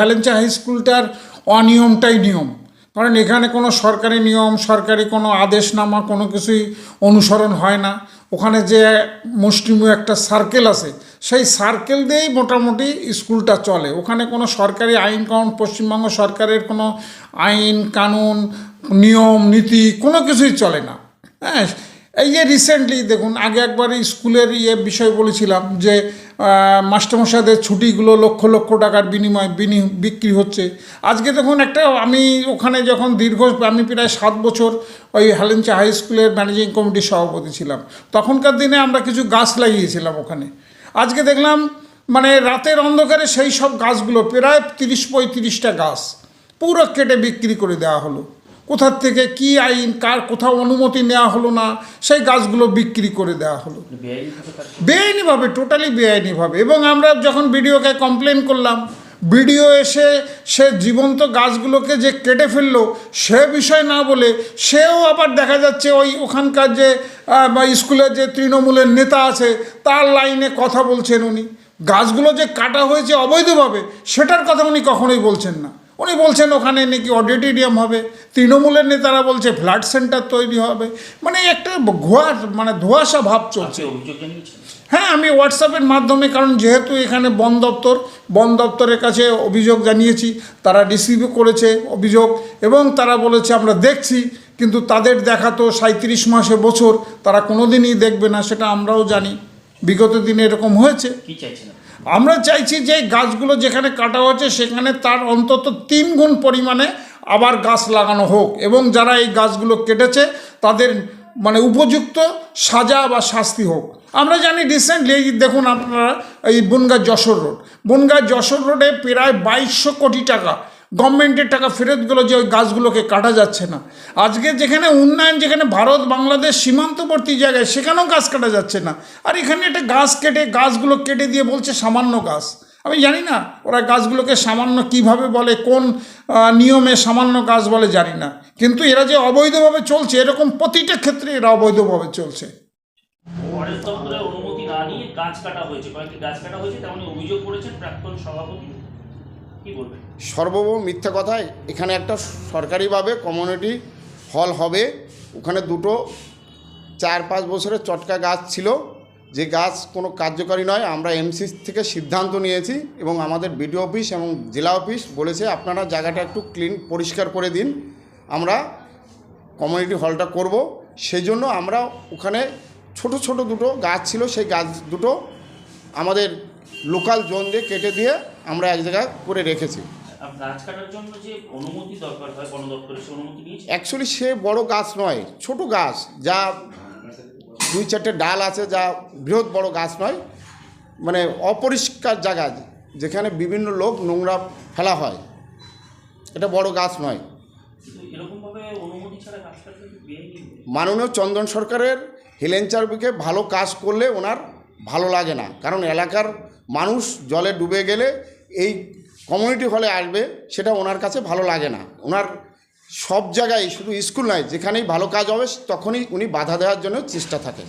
হেলেঞ্চা high স্কুলটার অনিয়মটাই নিয়ম। কারণ এখানে কোনো সরকারি নিয়ম, সরকারি কোনো আদেশনামা, কোনো কিছুই অনুসরণ হয় না। ওখানে যে মুষ্টিময় একটা সার্কেল আছে, সেই সার্কেল দিয়েই মোটামুটি স্কুলটা চলে। ওখানে কোনো সরকারি আইন কানুন পশ্চিমবঙ্গ সরকারের কোনো আইন, কানুন, নিয়ম, নীতি কোনো কিছুই চলে না। হ্যাঁ এই যে রিসেন্টলি দেখুন, আগে একবার স্কুলের ইয়ে বিষয় বলেছিলাম যে মাস্টারমশাইদের ছুটিগুলো লক্ষ লক্ষ টাকার বিনিময়ে বিনি, বিক্রি হচ্ছে। আজকে দেখুন একটা, আমি ওখানে যখন দীর্ঘ, আমি প্রায় সাত বছর ওই হেলেঞ্চা হাই স্কুলের ম্যানেজিং কমিটির সভাপতি ছিলাম। তখনকার দিনে আমরা কিছু গাছ লাগিয়েছিলাম ওখানে। আজকে দেখলাম মানে রাতের অন্ধকারে সেই সব গাছগুলো, প্রায় তিরিশ পঁয়ত্রিশটা গাছ পুরো কেটে বিক্রি করে দেওয়া হলো। কোথার থেকে কি আইন কার কোথাও অনুমতি নেওয়া হলো না সেই গাছগুলো বিক্রি করে দেওয়া হলো। বেআইনিভাবে টোটালি বেআইনিভাবে। এবং আমরা যখন বিডিওকে কমপ্লেন করলাম বিডিও এসে সে জীবন্ত গাছগুলোকে যে কেটে ফেলল সে বিষয় না বলে সেও আবার দেখা যাচ্ছে ওই ওখানকার যে বা স্কুলের যে তৃণমূলের নেতা আছে তার লাইনে কথা বলছেন উনি। গাছগুলো যে কাটা হয়েছে অবৈধভাবে সেটার কথা উনি কখনোই বলছেন না। উনি বলছেন ওখানে নাকি অডিটোরিয়াম হবে। তৃণমূলের নেতারা বলছে ফ্ল্যাট সেন্টার তৈরি হবে। মানে একটা ঘোয়া মানে ধোঁয়াশা ভাব চলছে। হ্যাঁ আমি হোয়াটসঅ্যাপের মাধ্যমে কারণ যেহেতু এখানে বন দপ্তর বন দপ্তরের কাছে অভিযোগ জানিয়েছি তারা রিসিভ করেছে অভিযোগ এবং তারা বলেছে আমরা দেখছি কিন্তু তাদের দেখা তো সাঁত্রিশ মাসে বছর তারা কোনো দিনই দেখবে না সেটা আমরাও জানি। বিগত দিনে এরকম হয়েছে। কি চাইছেন? আমরা চাইছি যে গাছগুলো যেখানে কাটা হচ্ছে সেখানে তার অন্তত তিন গুণ পরিমাণে আবার গাছ লাগানো হোক। এবং যারা এই গাছগুলো কেটেছে, তাদের মানে উপযুক্ত সাজা বা শাস্তি হোক। আমরা জানি রিসেন্টলি দেখুন আপনারা, এই বনগাঁ যশোর রোড। বনগাঁ যশোর রোডে প্রায় বাইশশো কোটি টাকা গভর্নমেন্টের টাকা ফেরত গেলো যে ওই গাছগুলোকে কাটা যাচ্ছে না। আজকে যেখানে উন্নয়ন, যেখানে ভারত, বাংলাদেশ সীমান্তবর্তী জায়গায়, সেখানেও গাছ কাটা যাচ্ছে না। আর এখানে একটা গাছ কেটে, গাছগুলো কেটে দিয়ে বলছে সামান্য গাছ। আমি জানি না ওরা গাছগুলোকে সামান্য কীভাবে বলে, কোন নিয়মে সামান্য গাছ বলে জানি না। কিন্তু এরা যে অবৈধভাবে চলছে, এরকম প্রতিটা ক্ষেত্রে এরা অবৈধভাবে চলছে। অনুমতি না নিয়ে গাছ কাটা হয়েছে। কয়েকটি গাছ কাটা হয়েছে অভিযোগ করেছেন প্রাক্তন সভাপতি। সর্বভৌম মিথ্যা কথা এখানে একটা সরকারিভাবে কমিউনিটি হল হবে। ওখানে দুটো চার পাঁচ বছরের চটকা গাছ ছিল। যে গাছ কোনো কার্যকারী নয়। আমরা এমসি থেকে সিদ্ধান্ত নিয়েছি এবং আমাদের বিডিও অফিস এবং জেলা অফিস বলেছে, আপনারা জায়গাটা একটু ক্লিন পরিষ্কার করে দিন। আমরা কমিউনিটি হলটা করব। সেই জন্য আমরা ওখানে ছোট ছোট দুটো গাছ ছিল। সেই গাছ দুটো আমাদের লোকাল জোন দিয়ে কেটে দিয়ে আমরা এক জায়গায় করে রেখেছি। অ্যাকচুয়ালি সে বড় গাছ নয় ছোট গাছ যা দুই চারটে ডাল আছে যা বৃহৎ বড় গাছ নয় মানে অপরিষ্কার জায়গা যেখানে বিভিন্ন লোক নোংরা ফেলা হয়। এটা বড় গাছ নয়। মাননীয় চন্দন সরকারের হেলেন চার্বিকে ভালো কাজ করলে ওনার ভালো লাগে না। কারণ এলাকার মানুষ জলে ডুবে গেলে এই কমিউনিটি হলে আসবে, সেটা ওনার কাছে ভালো লাগে না। ওনার সব জায়গায় শুধু স্কুল নয় যেখানেই ভালো কাজ হবে, তখনই উনি বাধা দেওয়ার জন্য চেষ্টা থাকেন।